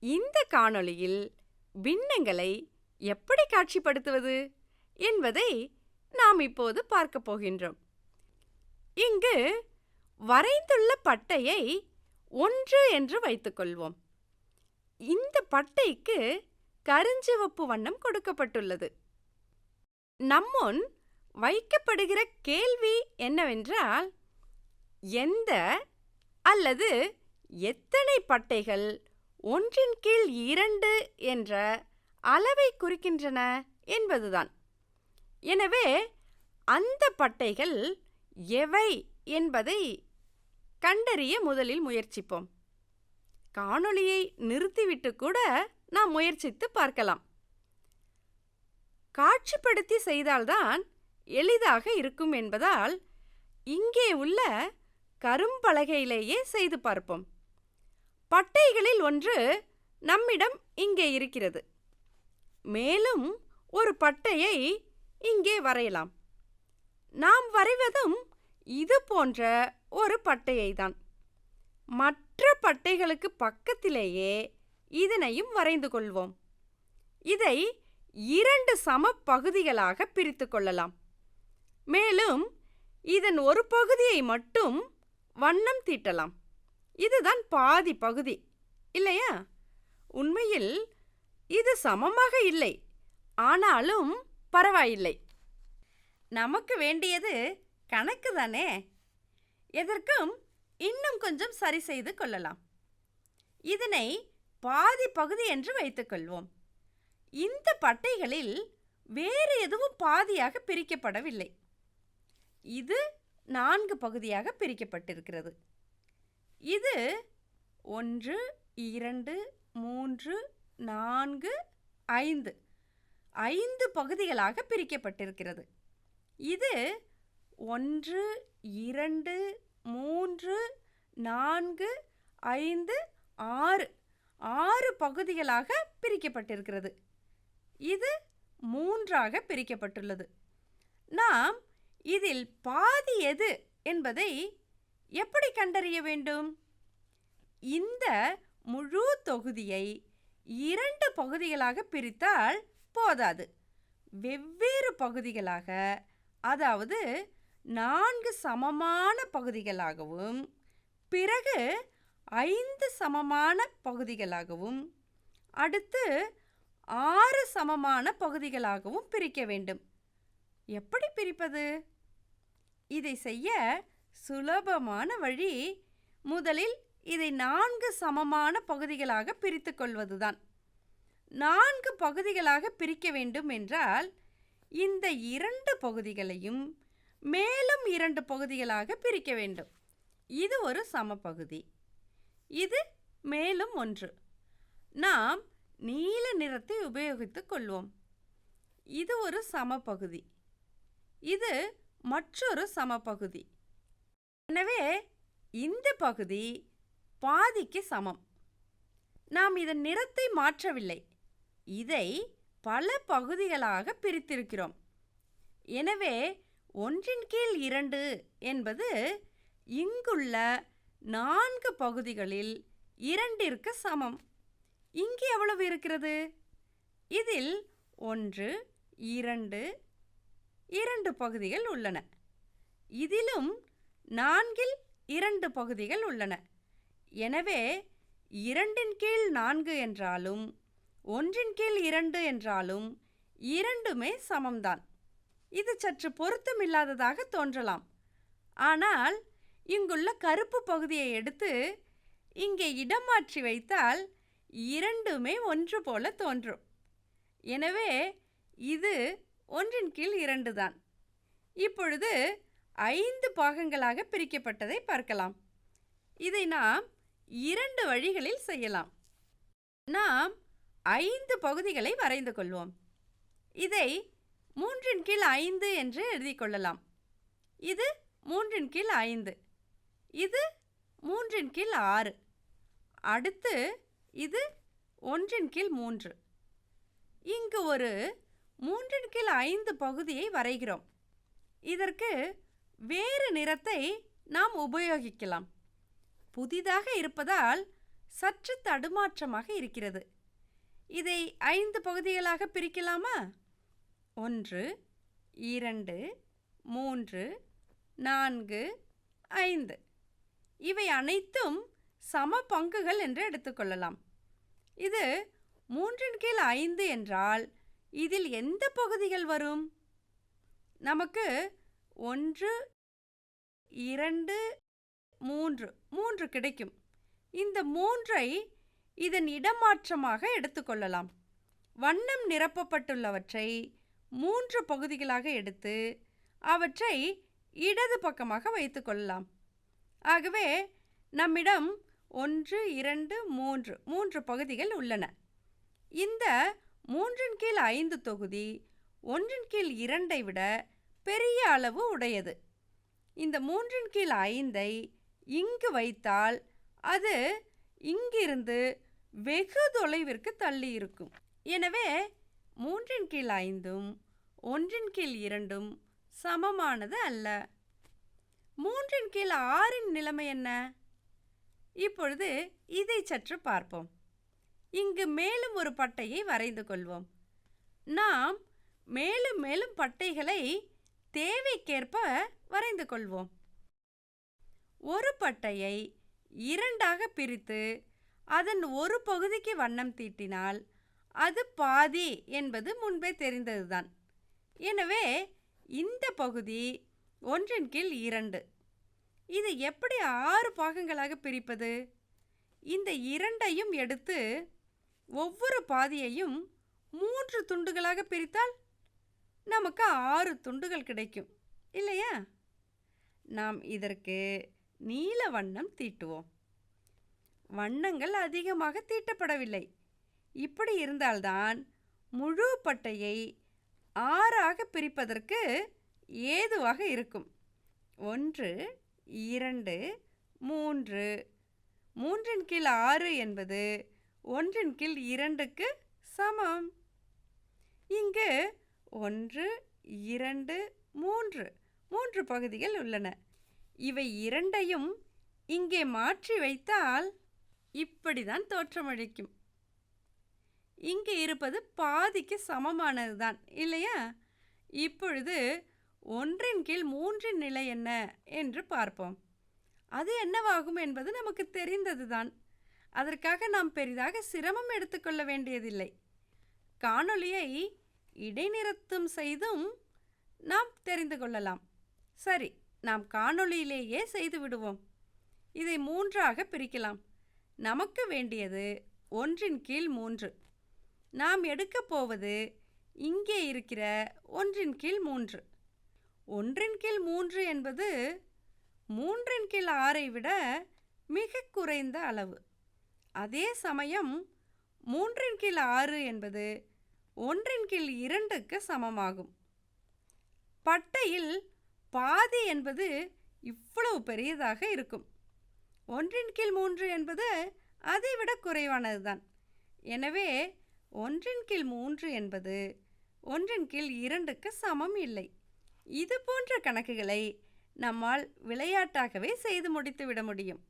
இந்த காணொளியில் பின்னங்களை எப்படி காட்சிப்படுத்துவது என்பதை நாம் இப்போது பார்க்க போகின்றோம். இங்கு வரைந்துள்ள பட்டையை ஒன்று என்று வைத்துக்கொள்வோம். இந்த பட்டைக்கு கருஞ்சிவப்பு வண்ணம் கொடுக்கப்பட்டுள்ளது. நம்முன் வைக்கப்படுகிற கேள்வி என்னவென்றால் எந்த அல்லது எத்தனை பட்டைகள் ஒன்றின் கீழ் இரண்டு என்ற அளவை குறிக்கின்றன என்பதுதான். எனவே அந்த பட்டைகள் எவை என்பதை கண்டறிய முதலில் முயற்சிப்போம். காணொளியை நிறுத்திவிட்டு கூட நாம் முயற்சித்து பார்க்கலாம். காட்சிப்படுத்தி செய்தால்தான் எளிதாக இருக்கும் என்பதால் இங்கே உள்ள கரும்பலகையிலேயே செய்து பார்ப்போம். பட்டைகளில் ஒன்று நம்மிடம் இங்கே இருக்கிறது. மேலும் ஒரு பட்டையை இங்கே வரையலாம். நாம் வரைவதும் இது போன்ற ஒரு பட்டையை தான் மற்ற பட்டைகளுக்கு பக்கத்திலேயே இதனையும் வரைந்து கொள்வோம். இதை இரண்டு சம பகுதிகளாக பிரித்து கொள்ளலாம். மேலும் இதன் ஒரு பகுதியை மட்டும் வண்ணம் தீட்டலாம். இதுதான் பாதி பகுதி. இல்லையா? உண்மையில் இது சமமாக இல்லை. ஆனாலும் பரவாயில்லை. நமக்கு வேண்டியது கணக்கு தானே? எதற்கும் இன்னும் கொஞ்சம் சரி செய்து கொள்ளலாம். இதனை பாதி பகுதி என்று வைத்துக்கொள்வோம் இந்த பட்டைகளில் வேறு எதுவும் பாதியாக பிரிக்கப்படவில்லை. இது நான்கு பகுதியாக பிரிக்கப்பட்டிருக்கிறது. இது ஒன்று இரண்டு மூன்று நான்கு ஐந்து. ஐந்து பகுதிகளாக பிரிக்கப்பட்டிருக்கிறது. இது ஒன்று இரண்டு மூன்று நான்கு ஐந்து ஆறு. ஆறு பகுதிகளாக பிரிக்கப்பட்டிருக்கிறது. இது மூன்றாக பிரிக்கப்பட்டுள்ளது. நாம் இதில் பாதி எது என்பதை எப்படி கண்டறிய வேண்டும்? இந்த முழு தொகுதியை இரண்டு பகுதிகளாக பிரித்தால் போதாது. வெவ்வேறு பகுதிகளாக அதாவது நான்கு சமமான பகுதிகளாகவும் பிறகு ஐந்து சமமான பகுதிகளாகவும் அடுத்து ஆறு சமமான பகுதிகளாகவும் பிரிக்க வேண்டும். எப்படி பிரிப்பது? இதை செய்ய சுலபமான வழி. முதலில் இதை நான்கு சமமான பகுதிகளாக பிரித்து கொள்வதுதான். நான்கு பகுதிகளாக பிரிக்க வேண்டும் என்றால் இந்த இரண்டு பகுதிகளையும் மேலும் இரண்டு பகுதிகளாக பிரிக்க வேண்டும். இது ஒரு சமபகுதி இது மேலும் ஒன்று. நாம் நீல நிறத்தை உபயோகித்துக் கொள்வோம். இது ஒரு சமபகுதி இது மற்றொரு சமபகுதி எனவே இந்த பகுதி பாதிக்கு சமம். நாம் இதன் நிறத்தை மாற்றவில்லை. இதை பல பகுதிகளாக பிரித்திருக்கிறோம். எனவே ஒன்றின் கீழ் இரண்டு என்பது இங்குள்ள நான்கு பகுதிகளில் இரண்டிற்கு சமம். இங்கே எவ்வளவு இருக்கிறது? இதில் ஒன்று இரண்டு இரண்டு பகுதிகள் உள்ளன. இதிலும் நான்கில் இரண்டு பகுதிகள் உள்ளன. எனவே இரண்டின் கீழ் நான்கு என்றாலும் ஒன்றின் கீழ் இரண்டு என்றாலும் இரண்டுமே சமம்தான். இது சற்று பொருத்தமில்லாததாக தோன்றலாம். ஆனால் இங்குள்ள கருப்பு பகுதியை எடுத்து இங்கே இடம் மாற்றி வைத்தால் இரண்டுமே ஒன்று போல தோன்றும். எனவே இது ஒன்றின் கீழ் இரண்டு தான் இப்பொழுது ஐந்து பாகங்களாக பிரிக்கப்பட்டதை பார்க்கலாம். இதை நாம் இரண்டு வழிகளில் செய்யலாம். நாம் ஐந்து பகுதிகளை வரைந்து கொள்வோம். இதை மூன்றின் கீழ் ஐந்து என்று எழுதி கொள்ளலாம். இது மூன்றின் கீழ் ஐந்து. இது மூன்றின் கீழ் ஆறு. அடுத்து இது ஒன்றின் கீழ் மூன்று. இங்கு ஒரு மூன்றின் கீழ் ஐந்து பகுதியை வரைகிறோம். இதற்கு வேறு நிறத்தை நாம் உபயோகிக்கலாம். புதிதாக இருப்பதால் சற்று தடுமாற்றமாக இருக்கிறது. இதை ஐந்து பகுதிகளாக பிரிக்கலாமா? ஒன்று இரண்டு மூன்று நான்கு ஐந்து. இவை அனைத்தும் சம பங்குகள் என்று எடுத்துக்கொள்ளலாம். இது மூன்றின் கீழ் ஐந்து என்றால் இதில் எந்த பகுதிகள் வரும்? நமக்கு ஒன்று இரண்டு மூன்று. மூன்று கிடைக்கும். இந்த மூன்றை இதன் இடமாற்றமாக எடுத்துக்கொள்ளலாம். வண்ணம் நிரப்பப்பட்டுள்ளவற்றை மூன்று பகுதிகளாக எடுத்து அவற்றை இடது பக்கமாக வைத்துக்கொள்ளலாம் ஆகவே நம்மிடம் ஒன்று இரண்டு மூன்று மூன்று பகுதிகள் உள்ளன. இந்த மூன்றின் கீழ் ஐந்து தொகுதி ஒன்றின் கீழ் இரண்டை விட பெரிய அளவு உடையது. இந்த மூன்றின் கீழ் ஐந்தை இங்கு வைத்தால் அது இங்கிருந்து வெகு தொலைவிற்கு தள்ளி இருக்கும் எனவே மூன்றின் கீழ் ஐந்தும் ஒன்றின் கீழ் இரண்டும் சமமானது அல்ல. மூன்றின் கீழ் ஆறின் நிலைமை என்ன? இப்பொழுது இதை சற்று பார்ப்போம். இங்கு மேலும் ஒரு பட்டையை வரைந்து கொள்வோம். நாம் மேலும் மேலும் பட்டைகளை தேவைக்கேற்ப வரைந்து கொள்வோம். ஒரு பட்டையை இரண்டாக பிரித்து அதன் ஒரு பகுதிக்கு வண்ணம் தீட்டினால் அது பாதி என்பது முன்பே தெரிந்ததுதான். எனவே இந்த பகுதி ஒன்றின் கீழ் இரண்டு. இது எப்படி ஆறு பாகங்களாக பிரிப்பது? இந்த இரண்டையும் எடுத்து ஒவ்வொரு பாதியையும் மூன்று துண்டுகளாக பிரித்தால் நமக்கு ஆறு துண்டுகள் கிடைக்கும். இல்லையா? நாம் இதற்கு நீல வண்ணம் தீட்டுவோம். வண்ணங்கள் அதிகமாக தீட்டப்படவில்லை. இப்படி இருந்தால்தான் முழு பட்டையை ஆறாக பிரிப்பதற்கு ஏதுவாக இருக்கும். ஒன்று இரண்டு மூன்று. மூன்றின் கீழ் ஆறு என்பது ஒன்றின் கீழ் இரண்டுக்கு சமம். இங்கு ஒன்று இரண்டு மூன்று. மூன்று பகுதிகள் உள்ளன. இவை இரண்டையும் இங்கே மாற்றி வைத்தால் இப்படிதான் தோற்றமளிக்கும். இங்கே இருப்பது பாதிக்கு சமமானதுதான் இல்லையா? இப்பொழுது ஒன்றின் கீழ் மூன்றின் நிலை என்ன என்று பார்ப்போம். அது என்னவாகும் என்பது நமக்கு தெரிந்ததுதான். அதற்காக நாம் பெரிதாக சிரமம் எடுத்துக்கொள்ள வேண்டியதில்லை. காணொளியை இடைநிறுத்தம் செய்தும் நாம் தெரிந்து கொள்ளலாம். சரி நாம் காணொளியிலேயே செய்து விடுவோம். இதை மூன்றாக பிரிக்கலாம். நமக்கு வேண்டியது ஒன்றின் கீழ் மூன்று. நாம் எடுக்கப் போவது இங்கே இருக்கிற ஒன்றின் கீழ் மூன்று. ஒன்றின் கீழ் மூன்று என்பது மூன்றின் கீழ் ஆறை விட மிக குறைந்த அளவு. அதே சமயம் மூன்றின் கீழ் ஆறு என்பது ஒன்றின் கீழ் இரண்டுக்கு சமமாகும். பட்டையில் பாதி என்பது இவ்வளவு பெரியதாக இருக்கும். ஒன்றின் கீழ் மூன்று என்பது அதைவிட குறைவானதுதான். எனவே ஒன்றின் கீழ் மூன்று என்பது ஒன்றின் கீழ் இரண்டுக்கு சமம் இல்லை. இது போன்ற கணக்குகளை நம்மால் விளையாட்டாகவே செய்து முடித்து விட முடியும்.